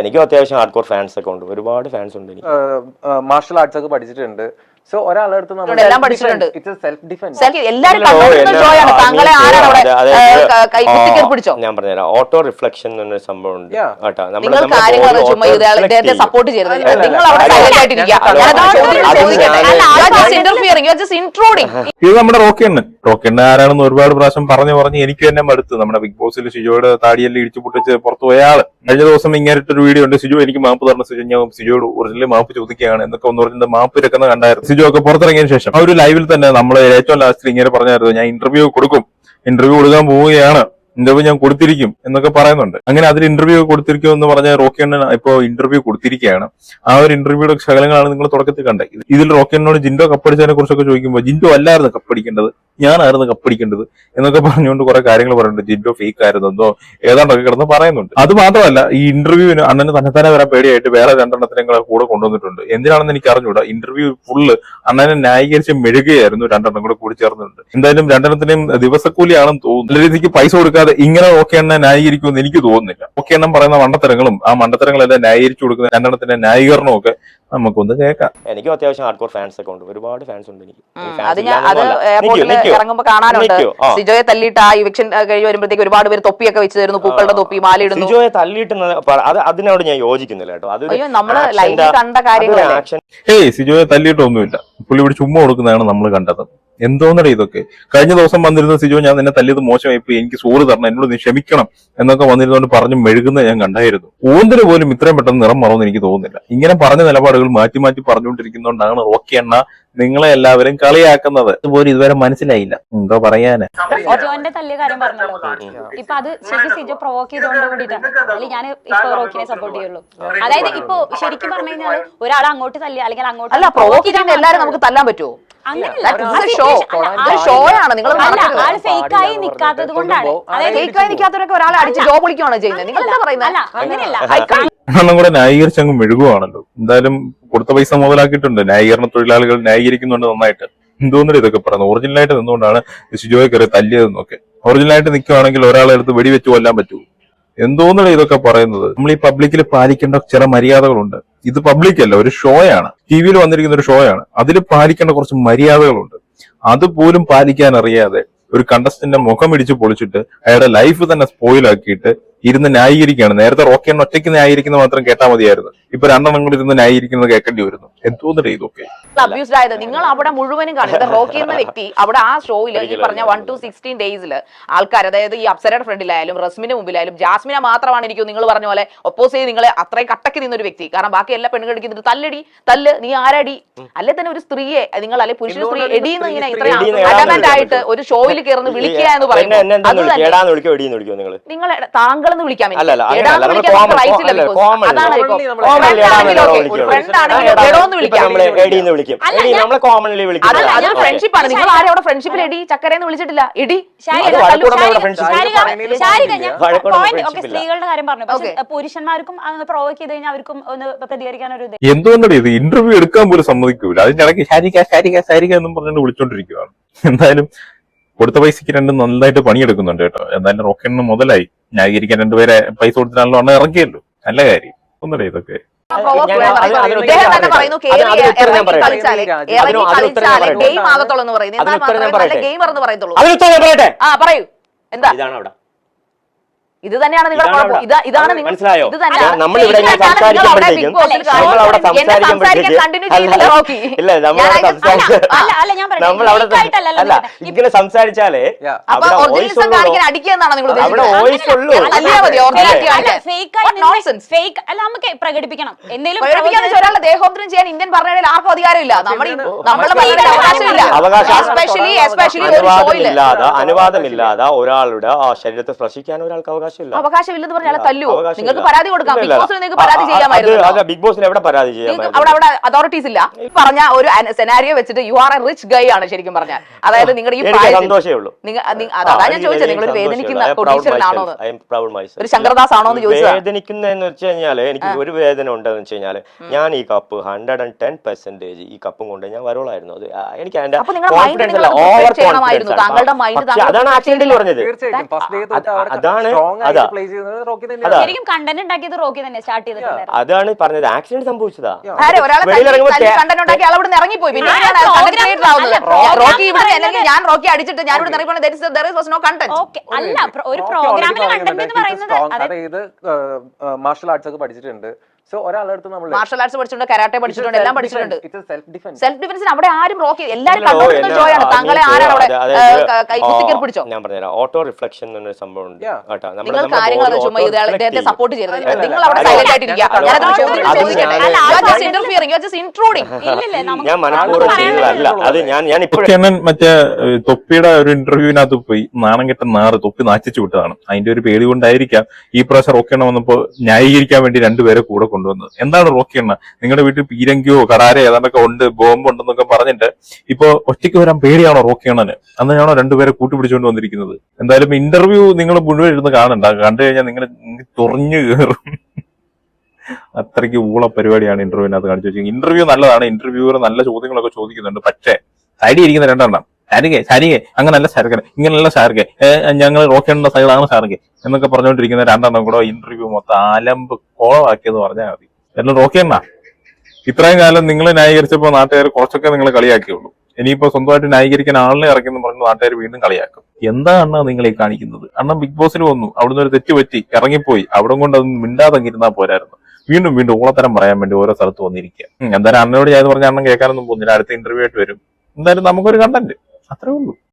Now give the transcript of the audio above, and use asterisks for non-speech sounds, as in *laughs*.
എനിക്കും അത്യാവശ്യം hard core fans ഒക്കെ ഉണ്ട്. ഒരുപാട് ഫാൻസ് ഉണ്ട് മാർഷൽ ആർട്സ് ഒക്കെ പഠിച്ചിട്ടുണ്ട്. സോ ഒരാളെ അടുത്ത് നമ്മൾ പിടിച്ചോ? ഞാൻ പറഞ്ഞുതരാം. ഓട്ടോ റിഫ്ലക്ഷൻ എന്നൊരു സംഭവം ഉണ്ട്. *laughs* ഇത് നമ്മുടെ റോക്കിയണ്ണൻ. റോക്കിയണ്ണൻ ആരാണെന്ന് ഒരുപാട് പ്രാവശ്യം പറഞ്ഞു പറഞ്ഞ് എനിക്ക് തന്നെ മടുത്ത്. നമ്മുടെ ബിഗ് ബോസിൽ സിജോയുടെ താടിയെല്ലാം ഇടിച്ചു പൊട്ടിച്ച് പുറത്തു പോയ ആൾ. കഴിഞ്ഞ ദിവസം ഇങ്ങനെ ഒരു വീഡിയോ ഉണ്ട്. സിജു എനിക്ക് മാപ്പ് തരണം. സിജു ഞാൻ സിജോയോട് ഒറിജിനലി മാപ്പ് ചോദിക്കുകയാണ്. എന്നൊക്കെ ഒന്ന് പറഞ്ഞിട്ട് മാപ്പ് ഇരക്കുന്ന കണ്ടായിരുന്നു. സിജു ഒക്കെ പുറത്തിറങ്ങിയതിനു ശേഷം. ആ ഒരു ലൈവിൽ തന്നെ നമ്മൾ ഏറ്റവും ലാസ്റ്റിൽ ഇങ്ങനെ പറഞ്ഞായിരുന്നു ഞാൻ ഇന്റർവ്യൂ കൊടുക്കും. ഇന്റർവ്യൂ കൊടുക്കാൻ പോവുകയാണ്. ഇന്റർവ്യൂ ഞാൻ കൊടുത്തിരിക്കും എന്നൊക്കെ പറയുന്നുണ്ട്. അങ്ങനെ അതിൽ ഇന്റർവ്യൂ കൊടുത്തിരിക്കും എന്ന് പറഞ്ഞ റോക്കി അണ്ണൻ ഇപ്പോ ഇന്റർവ്യൂ കൊടുത്തിരിക്കുകയാണ്. ആ ഒരു ഇന്റർവ്യൂയുടെ ശകലങ്ങളാണ് നിങ്ങൾ തുടക്കത്തിൽ കണ്ടത്. ഇതിൽ റോക്കി അണ്ണനോട് ജിൻഡോ കപ്പടിച്ചതിനെ കുറിച്ചൊക്കെ ചോദിക്കുമ്പോൾ ജിൻഡോ അല്ലായിരുന്നു കപ്പടിക്കേണ്ടത്. ഞാനായിരുന്നു കപ്പടിക്കേണ്ടത്. എന്നൊക്കെ പറഞ്ഞുകൊണ്ട് കുറെ കാര്യങ്ങൾ പറയുന്നുണ്ട്. ജിൻഡോ ഫേക്ക് ആയിരുന്നു. എന്തോ ഏതാണ്ടൊക്കെ കിടന്ന് പറയുന്നുണ്ട്. അത് മാത്രമല്ല ഈ ഇന്റർവ്യൂവിന് അണ്ണന് തന്നെത്താനെ വരാൻ പേടിയായിട്ട് വേറെ രണ്ടെണ്ണത്തിനെ കൂടെ കൂടെ കൊണ്ടുവന്നിട്ടുണ്ട്. എന്തിനാണെന്ന് എനിക്ക് അറിഞ്ഞൂടാ ഇന്റർവ്യൂ ഫുള്ള് അണ്ണനെ ന്യായീകരിച്ച് മെഴുകുകയായിരുന്നു രണ്ടെണ്ണം കൂടെ കൂടി ചേർന്നിട്ടുണ്ട്. എന്തായാലും രണ്ടെണ്ണത്തിനെയും ദിവസക്കൂലിയാണെന്ന് തോന്നുന്നു. നല്ല രീതിക്ക് പൈസ കൊടുക്കാതെ ഇങ്ങനെ ഓക്കെ എണ്ണ ന്യായീകരിക്കുമെന്ന് എനിക്ക് തോന്നുന്നില്ല. ഓക്കെ എണ്ണം പറയുന്ന മണ്ടത്തരങ്ങളും ആ മണ്ടത്തരങ്ങളെല്ലാം ന്യായീകരിച്ചു കൊടുക്കുന്ന രണ്ടെണ്ണത്തിന്റെ ന്യായീകരണവും ഒക്കെ നമുക്കൊന്ന് കേൾക്കാം. എനിക്കും അത്യാവശ്യം ഹാർഡ് കോർ ഫാൻസ് ഒക്കെ ഉണ്ട്. ഒരുപാട് ഫാൻസ് ഉണ്ട് എനിക്ക്. അത് ഞാൻ അത് എയർപോർട്ടിൽ നിക്കൂ, നിക്കൂ. ഇറങ്ങുമ്പോ കാണാനുണ്ട്. സിജോയെ തല്ലിയിട്ട് ആ ഇവക്ഷൻ കഴിഞ്ഞ് വരുമ്പോഴത്തേക്ക് ഒരുപാട് പേര് തൊപ്പിയൊക്കെ വെച്ച് തരുന്നു. പൂക്കളുടെ തൊപ്പി മാലയിടുന്നു. സിജോയെ തല്ലിയിട്ട് അത് അതിനോട് ഞാൻ യോജിക്കുന്നില്ല കേട്ടോ. അത് അയ്യോ, നമ്മൾ action live ൽ ന്റെ- കണ്ട കാര്യങ്ങളാണ് ഏയ് സിജോയെ തല്ലിയിട്ടൊന്നുമില്ല. പുള്ളി ഇവിടെ ചുമ്മാ കൊടുക്കുന്നതാണ് നമ്മൾ കണ്ടത്. എന്തോന്നടേ ഇതൊക്കെ? കഴിഞ്ഞ ദിവസം വന്നിരുന്ന സിജോ ഞാൻ നിന്നെ തല്ലിയത് മോശമായി പോയി എനിക്ക് സോറി തരണം എന്നോട് നീ ക്ഷമിക്കണം എന്നൊക്കെ വന്നിരുന്നോണ്ട് പറഞ്ഞു മെഴുകുന്ന ഞാൻ കണ്ടായിരുന്നു. ഓന്തിന് പോലും ഇത്രയും പെട്ടെന്ന് നിറം മറന്നു എനിക്ക് തോന്നുന്നില്ല. ഇങ്ങനെ പറഞ്ഞ നിലപാടുകൾ മാറ്റി മാറ്റി പറഞ്ഞുകൊണ്ടിരിക്കുന്നതുകൊണ്ടാണ് റോക്കി എണ്ണ നിങ്ങളെ എല്ലാവരും കളിയാക്കുന്നത്. ഇതുപോലെ ഇതുവരെ മനസ്സിലായില്ല. എന്തോ പറയാന്? സിജോന്റെ തല്ലിയ കാര്യം പറഞ്ഞല്ലോ ഇപ്പൊ അത് ശരിക്കും സിജോ പ്രൊവോക്ക് കൂടിയിട്ടാണ് ഞാൻ ഇപ്പൊ റോക്കിനെ സപ്പോർട്ട് ചെയ്യുള്ളൂ. അതായത് ഇപ്പൊ ശരിക്കും പറഞ്ഞു കഴിഞ്ഞാൽ ഒരാൾ അങ്ങോട്ട് തല്ലി അല്ലെങ്കിൽ അങ്ങോട്ട് അല്ല പ്രൊവോക്ക് ചെയ്യുന്ന എല്ലാരും നമുക്ക് തല്ലാൻ പറ്റുമോ അങ്ങനെയല്ല. That is ആ a show. situation- അല്ല, ഇതൊരു ആ- ഷോ ആണ്. നിങ്ങൾ അല്ല ഫേക്ക് ആയി നിക്കാത്തത് കൊണ്ടാണ്. ഫേക്കായി നിൽക്കാത്തവരൊക്കെ ഒരാളെ അടിച്ച് ചെയ്യുന്നത്? നിങ്ങൾ എന്താ പറയുന്നത് എണ്ണം കൂടെ ന്യായീകരിച്ച് അങ്ങ് മെഴുകുവാണല്ലോ. എന്തായാലും കൊടുത്ത പൈസ മുതലാക്കിയിട്ടുണ്ട്. ന്യായീകരണ തൊഴിലാളികൾ ന്യായീകരിക്കുന്നുണ്ട് നന്നായിട്ട്. എന്തോന്നിട്ട് ഇതൊക്കെ പറയുന്നത്? ഒറിജിനലായിട്ട് നിന്നുകൊണ്ടാണ് ഷിജോയെ കയറി തല്ലിയതെന്നൊക്കെ. ഒറിജിനലായിട്ട് നിൽക്കുവാണെങ്കിൽ ഒരാളെ എടുത്ത് വെടിവെച്ച് കൊല്ലാൻ പറ്റൂ. എന്തോന്നിട്ട് ഇതൊക്കെ പറയുന്നത്? നമ്മൾ ഈ പബ്ലിക്കിൽ പാലിക്കേണ്ട ചില മര്യാദകളുണ്ട്. ഇത് പബ്ലിക് അല്ല ഒരു ഷോയാണ്. ടി വിയിൽ വന്നിരിക്കുന്ന ഒരു ഷോയാണ്. അതിൽ പാലിക്കേണ്ട കുറച്ച് മര്യാദകളുണ്ട്. അതുപോലും പാലിക്കാൻ അറിയാതെ ഒരു കണ്ടസ്റ്റന്റിന്റെ മുഖം ഇടിച്ച് പൊളിച്ചിട്ട് അയാളുടെ ലൈഫ് തന്നെ സ്പോയിൽ ആക്കിയിട്ട് ഇരുന്ന് ന്യായീകരിക്കുകയാണ്. നേരത്തെ റോക്കി എണ്ണ ഒറ്റയ്ക്ക് ന്യായീകരിക്കുന്നത് മാത്രം കേട്ടാൽ മതിയായിരുന്നു. ഇപ്പൊ രണ്ടെണ്ണം കൂടി ഇരുന്ന് ന്യായീകരിക്കുന്നത് കേൾക്കേണ്ടി വരുന്നു. എന്തോന്നിട്ട് ഇതൊക്കെ? അബ്യൂസ്ഡ് ആയത് നിങ്ങൾ അവിടെ മുഴുവനും കാണും. ഇത് റോക്കി എന്ന വ്യക്തി അവിടെ ആ ഷോയിൽ ഈ പറഞ്ഞ വൺ ടു സിക്സ്റ്റീൻ ഡേയ്സിൽ ആൾക്കാർ അതായത് ഈ അപ്സരയുടെ ഫ്രണ്ടിലായാലും റസ്മിന് മുമ്പിലായാലും ജാസ്മിനെ മാത്രമാണ് എനിക്ക് നിങ്ങൾ പറഞ്ഞ പോലെ ഒപ്പോസ് ചെയ്ത് നിങ്ങളെ അത്രയും കട്ടക്ക് നിന്ന ഒരു വ്യക്തി. കാരണം ബാക്കി എല്ലാ പെണ്ണുകൾക്ക് ഇതിന് തല്ലടി തല്ല് നീ ആരടി? അല്ലെ തന്നെ ഒരു സ്ത്രീയെ നിങ്ങൾ അല്ലെ പുരുഷ സ്ത്രീ എടിയെന്ന് എടി എന്ന് ഇങ്ങനെ ഇത്രയും ആയിട്ട് ഒരു ഷോയിൽ കയറുന്ന വിളിക്കുക എന്ന് പറയുന്നത് നിങ്ങൾ താങ്കൾ എന്ന് വിളിക്കാൻ ഫ്രണ്ട്ഷിപ്പ് ആണ്. നിങ്ങൾ ആരും അവിടെ ഫ്രണ്ട്ഷിപ്പിൽ എടി ചക്കരയെന്ന് വിളിച്ചിട്ടില്ല. എടി. സ്ത്രീകളുടെ കാര്യം പറഞ്ഞു. പുരുഷന്മാർക്കും പ്രൊവോക്ക് ചെയ്ത് കഴിഞ്ഞാൽ അവർക്കും ഒന്ന് പ്രതികരിക്കാൻ ഒരു എന്തുകൊണ്ടാണ് ഇത്? ഇന്റർവ്യൂ എടുക്കാൻ പോലും സമ്മതിക്കൂല. അതിന്റെ ഇടയ്ക്ക് ശാരിക ശാരിക ശാരിക എന്നും പറഞ്ഞുകൊണ്ട് വിളിച്ചോണ്ടിരിക്കുകയാണ് എന്തായാലും കൊടുത്ത പൈസക്ക് രണ്ടും നന്നായിട്ട് പണിയെടുക്കുന്നുണ്ട് കേട്ടോ. എന്തായാലും റോക്കറ്റിന് മുതലായി. ന്യായീകരിക്കാൻ രണ്ടുപേരെ പൈസ കൊടുത്തിട്ടാണല്ലോ അണ്ണ ഇറങ്ങിയല്ലോ നല്ല കാര്യം. ഒന്നല്ലേ ഇതൊക്കെ. ഗെയിം ആകത്തുള്ളൂ എന്ന് പറയുന്നത്. ഗെയിമർ എന്ന് പറയത്തുള്ളൂ അതിന് പറയട്ടെ. ആ പറയൂ. എന്താ? ഇതാണ് അവിടെ ഇത് തന്നെയാണ് നിങ്ങളുടെ ഇതാണ് നിങ്ങൾ? ഇത് തന്നെയാണ്. ഇങ്ങനെ സംസാരിച്ചാലേ പ്രകടിപ്പിക്കണം. എന്തെങ്കിലും വെച്ചാൽ ഒരാളുടെ ചെയ്യാൻ ഇന്ത്യൻ ഭരണഘടനയിൽ ആർക്കും അധികാരമില്ല. നമ്മുടെ അവകാശം അനുവാദമില്ലാതെ ഒരാളുടെ ആ ശരീരത്തെ സ്പർശിക്കാൻ ഒരാൾക്ക് അവകാശമില്ല. അവകാശമില്ലെന്ന് പറഞ്ഞാൽ തല്ലു നിങ്ങൾക്ക് പരാതി കൊടുക്കാം. ബിഗ് ബോസിന് നിങ്ങൾക്ക് പരാതി ചെയ്യാമായിരുന്നു ബിഗ് ബോസിൽ എവിടെ പരാതി ചെയ്യാം അവിടെ അവിടെ അതോറിറ്റീസ് ഇല്ല. പറഞ്ഞ ഒരു സെനാരിയോ വെച്ചിട്ട് you are a rich guy ആണ് ശരിക്കും പറഞ്ഞാൽ. അതായത് നിങ്ങളുടെ ഈ അതാ ഞാൻ ചോദിച്ചത്. നിങ്ങൾ ഒരു വേദനിക്കുന്ന ഒരു ശങ്കരദാസ് ആണോ എന്ന് ചോദിച്ചതാ. വെച്ച് കഴിഞ്ഞാൽ എനിക്ക് ഒരു വേദന ഉണ്ടെന്ന് വെച്ച് കഴിഞ്ഞാൽ ഞാൻ ഈ cup hundred and ten percentage ഈ കപ്പും കൊണ്ട് ഞാൻ വരോളായിരുന്നു അത് എനിക്ക് അതിന്റെ കോൺഫിഡൻസ് അല്ല ഓവർ കോൺഫിഡൻസ് അതാണ് ആക്സിഡന്റിൽ പറഞ്ഞത്. അതാണ് ശരിക്കും കണ്ടന്റ് ഉണ്ടാക്കിയത് റോക്കി തന്നെ സ്റ്റാർട്ട് ചെയ്തിട്ടുണ്ട് അതാണ് പറഞ്ഞത്. ആക്സിഡന്റ് സംഭവിച്ചതാ. ഇറങ്ങിപ്പോയി. പിന്നെ ഞാൻ റോക്കി ഇവിടെ അല്ലെങ്കിൽ ഞാൻ റോക്കി അടിച്ചിട്ട് ഞാൻ ഇവിടെ ഇറങ്ങിപ്പോൾ നോ കണ്ടന്റ് ഓക്കെ അല്ല ഒരു പ്രോഗ്രാമിൽ കണ്ടന്റ് എന്ന് പറയുന്നത് മാർഷൽ ആർട്സ് ഒക്കെ പഠിച്ചിട്ടുണ്ട്. സോ ഒരാളടുത്ത് നമ്മൾ മാർഷൽ ആർട്സ് പഠിച്ചിട്ടുണ്ട് കരാട്ടെ പഠിച്ചിട്ടുണ്ട് എല്ലാം പഠിച്ചിട്ടുണ്ട്. സെൽഫ് ഡിഫൻസ് സെൽഫ് ഡിഫൻസിന് അവിടെ ആരും റോക്കി എല്ലാരും ഇല്ലല്ലോ, കണ്ടോണ്ടിരുന്ന എല്ലാ- ജോയാണ് താങ്കളെ ആരാണ് അവിടെ കുത്തിക്കേറി പിടിച്ചോ? ഞാൻ പറഞ്ഞുതരാം. ഓട്ടോ റിഫ്ലക്ഷൻ എന്നൊരു സംഭവം ഉണ്ട്. കേട്ടോ. നിങ്ങൾ ചുമ്മാ ഇദ്ദേഹത്തെ സപ്പോർട്ട് ചെയ്യരുത്. നിങ്ങൾ അവിടെ സൈലന്റ് ആയിട്ടിരിക്കുക. ഞാൻ- മനഃപൂർവം ചെയ്തതല്ല അത് ഞാൻ ഞാൻ ഇപ്പോഴും മറ്റേ തൊപ്പിയുടെ ഒരു ഇന്റർവ്യൂവിനകത്ത് പോയി നാണം കെട്ട നാറ് തൊപ്പി നാച്ചിച്ചു വിട്ടതാണ്. അതിന്റെ ഒരു പേടി കൊണ്ടായിരിക്കാം ഈ പ്രാവശ്യം ഒക്കെ വന്നപ്പോ ന്യായീകരിക്കാൻ വേണ്ടി രണ്ടുപേരെ കൂടെ കൊണ്ടുവന്നത്. എന്താണ് റോക്കി എണ്ണ നിങ്ങളുടെ വീട്ടിൽ പീരങ്കിയോ കടാര ഏതാണ്ടൊക്കെ ഉണ്ട് ബോംബ് ഉണ്ടെന്നൊക്കെ പറഞ്ഞിട്ട് ഇപ്പൊ ഒറ്റയ്ക്ക് വരാൻ പേടിയാണോ റോക്കി എണ്ണന് അന്നാണോ രണ്ടുപേരെ കൂട്ടുപിടിച്ചുകൊണ്ട് വന്നിരിക്കുന്നത്. എന്തായാലും ഇന്റർവ്യൂ നിങ്ങൾ മുഴുവൻ ഇരുന്ന് കാണണ്ട. കണ്ടു കഴിഞ്ഞാൽ നിങ്ങൾ തുറഞ്ഞു കയറും അത്രയ്ക്ക് ഊള പരിപാടിയാണ് ഇന്റർവ്യൂവിനകത്ത് കാണിച്ചു വെച്ചത് ഇന്റർവ്യൂ നല്ലതാണ്. ഇന്റർവ്യൂവർ നല്ല ചോദ്യങ്ങളൊക്കെ ചോദിക്കുന്നുണ്ട്. പക്ഷേ സൈഡിൽ ഇരിക്കുന്ന രണ്ടെണ്ണം. ശാരികെ ശാരികെ അങ്ങനല്ല ശാരകെ ഇങ്ങനെയല്ല ശാരകെ ഞങ്ങൾ റോക്കേണ്ട സൈഡാണ് ശാരകെ എന്നൊക്കെ പറഞ്ഞുകൊണ്ടിരിക്കുന്ന രണ്ടെണ്ണം കൂടെ ഇന്റർവ്യൂ മൊത്തം ആലമ്പ് കോളമാക്കിയെന്ന് പറഞ്ഞാൽ മതി. എല്ലാം റോക്കേണ്ട ഇത്രയും കാലം നിങ്ങളെ ന്യായീകരിച്ചപ്പോൾ നാട്ടുകാർ കുറച്ചൊക്കെ നിങ്ങൾ കളിയാക്കിയുള്ളൂ. ഇനിയിപ്പോ സ്വന്തമായിട്ട് ന്യായീകരിക്കാൻ ആളിനെ ഇറക്കിയെന്ന് പറഞ്ഞ് നാട്ടുകാർ വീണ്ടും കളിയാക്കും. എന്താ അണ്ണ നിങ്ങൾ ഈ കാണിക്കുന്നത്? അണ്ണൻ ബിഗ് ബോസിൽ വന്നു. അവിടുന്ന് ഒരു തെറ്റ് പറ്റി. ഇറങ്ങിപ്പോയി. അവിടെ കൊണ്ട് അതൊന്നും മിണ്ടാതങ്ങിരുന്നാ പോരായിരുന്നു. വീണ്ടും വീണ്ടും ഊളത്തരം പറയാൻ വേണ്ടി ഓരോ സ്ഥലത്ത് വന്നിരിക്കുക എന്തായാലും അണ്ണനോട് ഞാൻ പറഞ്ഞ അണ്ണൻ കേൾക്കാനൊന്നും പോകുന്നില്ല. അടുത്ത ഇന്റർവ്യൂ ആയിട്ട് വരും. എന്തായാലും നമുക്കൊരു കണ്ടന്റ് atrás